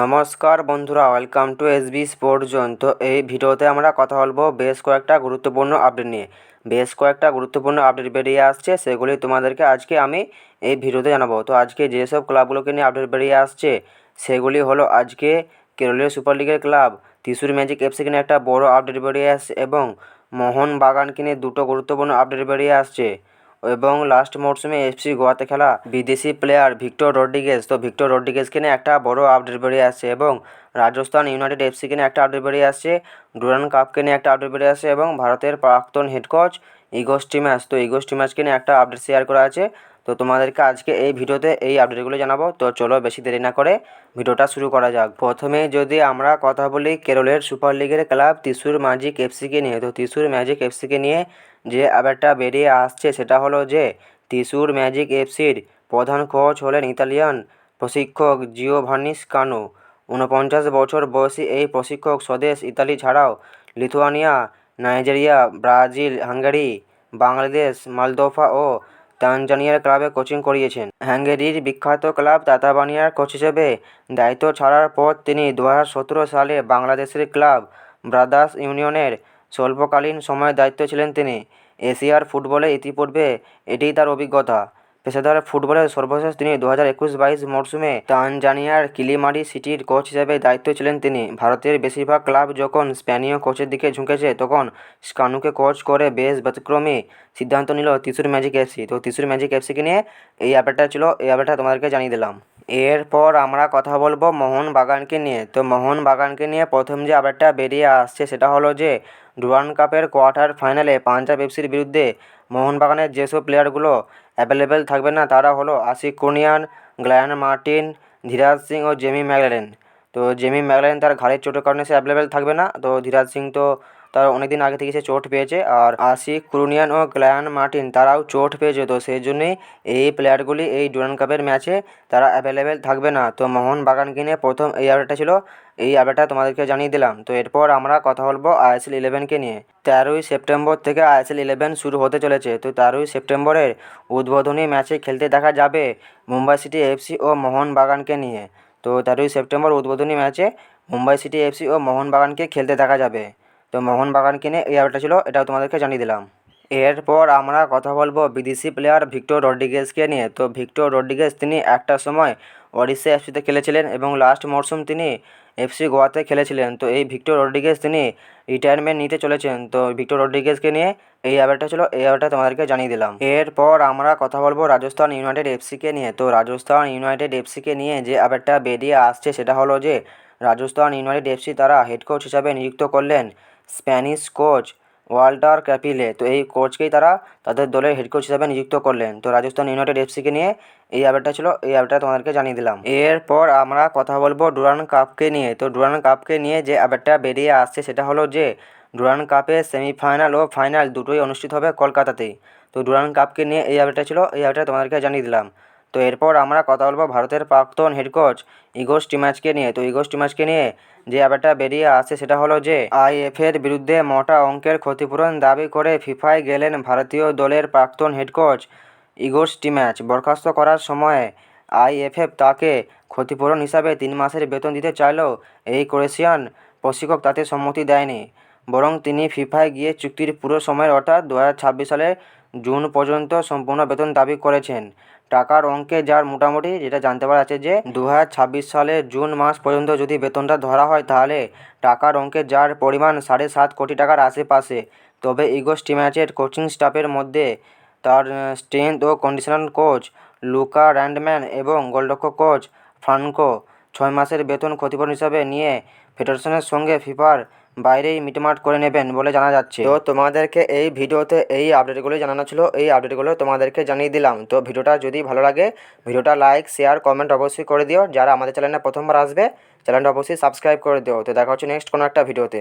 নমস্কার বন্ধুরা welcome to SB sports zone তো এই ভিডিওতে আমরা কথা বলব বেশ কয়েকটা গুরুত্বপূর্ণ আপডেট নিয়ে। বেশ কয়েকটা গুরুত্বপূর্ণ আপডেট বেরিয়ে আসছে, সেগুলি তোমাদেরকে আজকে আমি এই ভিডিওতে জানাব। তো আজকে যেসব ক্লাবগুলোকে নিয়ে আপডেট বেরিয়ে আসছে, সেগুলি হলো আজকে কেরলের সুপার লিগের ক্লাব ত্রিশুর ম্যাজিক এফসিকে কিনে একটা বড় আপডেট বেরিয়ে আসছে এবং মোহনবাগানকে কিনে দুটো গুরুত্বপূর্ণ আপডেট বেরিয়ে আসছে। এবং লাস্ট মরশুমে এফসি গোয়াতে খেলা বিদেশি প্লেয়ার ভিক্টর রড্রিগেজ। তো ভিক্টর রড্রিগেজকে নিয়ে একটা বড় আপডেট বেরিয়ে আসছে এবং রাজস্থান ইউনাইটেড এফসিকে নিয়ে একটা আপডেট বেরিয়ে আসছে, ডুরান কাপকে নিয়ে একটা আপডেট বেরিয়ে আসছে এবং ভারতের প্রাক্তন হেড কোচ ইগোস তো ইগোস টিম্যাচকে নিয়ে একটা আপডেট শেয়ার করা আছে। তো তোমাদেরকে আজকে এই ভিডিওতে এই আপডেটগুলো জানাব। তো চলো বেশি দেরি না করে ভিডিওটা শুরু করা যাক। প্রথমে যদি আমরা কথা বলি কেরলের সুপার লিগের ক্লাব ত্রিশুর ম্যাজিক এফসিকে নিয়ে। তো ত্রিশুর ম্যাজিক এফসিকে নিয়ে যে আপডেটটা বেরিয়ে আসছে সেটা হলো যে ত্রিশুর ম্যাজিক এফসির প্রধান কোচ হলেন ইতালিয়ান প্রশিক্ষক জিওভান্নি স্কানো ঊনপঞ্চাশ বছর বয়সী এই প্রশিক্ষক স্বদেশ ইতালি ছাড়াও Lithuania, Nigeria, Brazil, Hungary, Bangladesh Moldova ও তানজানিয়ার ক্লাবে কোচিং করিয়েছেন। হাঙ্গেরির বিখ্যাত ক্লাব তাতাবানিয়ার কোচ হিসেবে দায়িত্ব ছাড়ার পর তিনি দু হাজার সতেরো সালে বাংলাদেশের ক্লাব ব্রাদার্স ইউনিয়নের স্বল্পকালীন সময়ের দায়িত্ব ছিলেন তিনি। এশিয়ার ফুটবলে ইতিপূর্বে এটিই তার অভিজ্ঞতা। পেশাদার ফুটবলের সর্বশেষ তিনি দু হাজার একুশ বাইশ মরশুমে তানজানিয়ার কিলিমারি সিটির কোচ হিসেবে দায়িত্ব ছিলেন তিনি। ভারতের বেশিরভাগ ক্লাব যখন স্প্যানীয় কোচের দিকে ঝুঁকেছে, তখন স্কানুকে কোচ করে বেশ ব্যতিক্রমী সিদ্ধান্ত নিল ত্রিশুর ম্যাজিক এফসি তো ত্রিশুর ম্যাজিক এফসিকে নিয়ে এই আপডেটটা ছিল, এই আপডেটটা তোমাদেরকে জানিয়ে দিলাম। এরপর আমরা কথা বলব মোহনবাগানকে নিয়ে। তো মোহনবাগানকে নিয়ে প্রথম যে আপডেটটা বেরিয়ে আসছে, সেটা হলো যে ডুরান কাপের কোয়ার্টার ফাইনালে পাঞ্জাব এফসির বিরুদ্ধে মোহনবাগানের যেসব প্লেয়ারগুলো অ্যাভেলেবেল থাকবে না। তারা হলো আশিক কুনিয়ান গ্লায়ান মার্টিন, ধীরাজ সিং ও জেমি ম্যাকলেন তো জেমি ম্যাকলেন তার ঘাড়ের চোটের কারণে সে অ্যাভেলেবেল থাকবে না। তো ধীরাজ সিং তো তার অনেক দিন আগে থেকে সে চোট পেয়েছে আর আশিক, ক্রুনিয়ান ও গ্লায়ান মার্টিন তারাও চোট পেয়েছে। তো সেই জন্যেই এই প্লেয়ারগুলি এই ডুরান কাপের ম্যাচে তারা অ্যাভেলেবেল থাকবে না। তো মোহনবাগানকে নিয়ে প্রথম এই আপডেটটা ছিল। এই আপডেটটা তোমাদেরকে জানিয়ে দিলাম। তো এরপর আমরা কথা বলব আইএসএল ইলেভেনকে নিয়ে। তেরোই সেপ্টেম্বর থেকে আইএসএল ইলেভেন শুরু হতে চলেছে। তো তেরোই সেপ্টেম্বরের উদ্বোধনী ম্যাচে খেলতে দেখা যাবে মুম্বাই সিটি এফসি ও মোহনবাগানকে নিয়ে। তো তেরোই সেপ্টেম্বর উদ্বোধনী ম্যাচে মুম্বাই সিটি এফসি ও মোহনবাগানকে খেলতে দেখা যাবে। তো মোহনবাগানকে নিয়ে এই আপডেটটা ছিল, এটাও তোমাদেরকে জানিয়ে দিলাম। এরপর আমরা কথা বলব বিদেশি প্লেয়ার ভিক্টর রড্রিগেজকে নিয়ে। তো ভিক্টর রড্রিগেজ, তিনি একটা সময় ওড়িশা এফসিতে খেলেছিলেন এবং লাস্ট মরশুম তিনি এফসি গোয়াতে খেলেছিলেন। তো এই ভিক্টর রড্রিগেজ, তিনি রিটায়ারমেন্ট নিতে চলেছেন। তো ভিক্টর রড্রিগেজকে নিয়ে এই আপডেটটা ছিল, এই আপডেটটা তোমাদেরকে জানিয়ে দিলাম। এরপর আমরা কথা বলব রাজস্থান ইউনাইটেড এফসিকে নিয়ে। তো রাজস্থান ইউনাইটেড এফসিকে নিয়ে যে আপডেটটা বেরিয়ে আসছে, সেটা হলো যে রাজস্থান ইউনাইটেড এফসি তারা হেড কোচ হিসাবে নিযুক্ত করলেন। স্প্যানিশ কোচ ওয়াল্টার ক্যাপিলে। তো এই কোচকেই তারা তাদের দলের হেড কোচ হিসাবে নিযুক্ত করলেন। তো রাজস্থান ইউনাইটেড এফসিকে নিয়ে এই আপডেটটা ছিল, এই আপডেটটা তোমাদেরকে জানিয়ে দিলাম। এরপর আমরা কথা বলব ডুরান কাপকে নিয়ে। তো ডুরান কাপকে নিয়ে যে আপডেটটা বেরিয়ে আসছে সেটা হলো যে, ডুরান কাপের সেমিফাইনাল ও ফাইনাল দুটোই অনুষ্ঠিত হবে কলকাতাতেই। তো ডুরান কাপকে নিয়ে এই আপডেটটা ছিল, এই আপডেটটা তোমাদেরকে জানিয়ে দিলাম। তো এরপর আমরা কথা বলব ভারতের প্রাক্তন হেড কোচ ইগোস টিম্যাচকে নিয়ে। তো ইগোস টিম্যাচকে নিয়ে যে ব্যাপারটা বেরিয়ে আসে সেটা হলো যে আইএফের বিরুদ্ধে মোটা অঙ্কের ক্ষতিপূরণ দাবি করে ফিফায় গেলেন ভারতীয় দলের প্রাক্তন হেড কোচ ইগোস টিম্যাচ বরখাস্ত করার সময় আইএফএফ তাকে ক্ষতিপূরণ হিসাবে তিন মাসের বেতন দিতে চাইলেও এই ক্রোয়েশিয়ান প্রশিক্ষক তাতে সম্মতি দেয়নি। বরং তিনি ফিফায় গিয়ে চুক্তির পুরো সময়ের অর্থাৎ দু সালের জুন পর্যন্ত সম্পূর্ণ বেতন দাবি করেছেন। টাকার অঙ্কে যার মোটামুটি, যেটা জানতে পারা যাচ্ছে যে দু সালের জুন মাস পর্যন্ত যদি বেতনটা ধরা হয়, তাহলে টাকার অঙ্কে যার পরিমাণ সাড়ে সাত কোটি টাকার আশেপাশে। তবে ইগোস টিম্যাচের কোচিং স্টাফের মধ্যে তার স্ট্রেংথ ও কন্ডিশনাল কোচ লুকা র্যান্ডম্যান এবং গোলরক্ষক কোচ ফ্রাঙ্কো ছয় মাসের বেতন ক্ষতিপূরণ হিসাবে নিয়ে ফেডারেশনের সঙ্গে ফিফার বাইরেই মিটমাট করে নেবেন বলে জানা যাচ্ছে। তো তোমাদেরকে এই ভিডিওতে এই আপডেটগুলোই জানানো ছিল। এই আপডেটগুলো তোমাদেরকে জানিয়ে দিলাম। তো ভিডিওটা যদি ভালো লাগে, ভিডিওটা লাইক, শেয়ার, কমেন্ট অবশ্যই করে দিও। যারা আমাদের চ্যানেলে প্রথমবার আসবে, চ্যানেলটা অবশ্যই সাবস্ক্রাইব করে দিও। তো দেখা হচ্ছে নেক্সট কোনো একটা ভিডিওতে।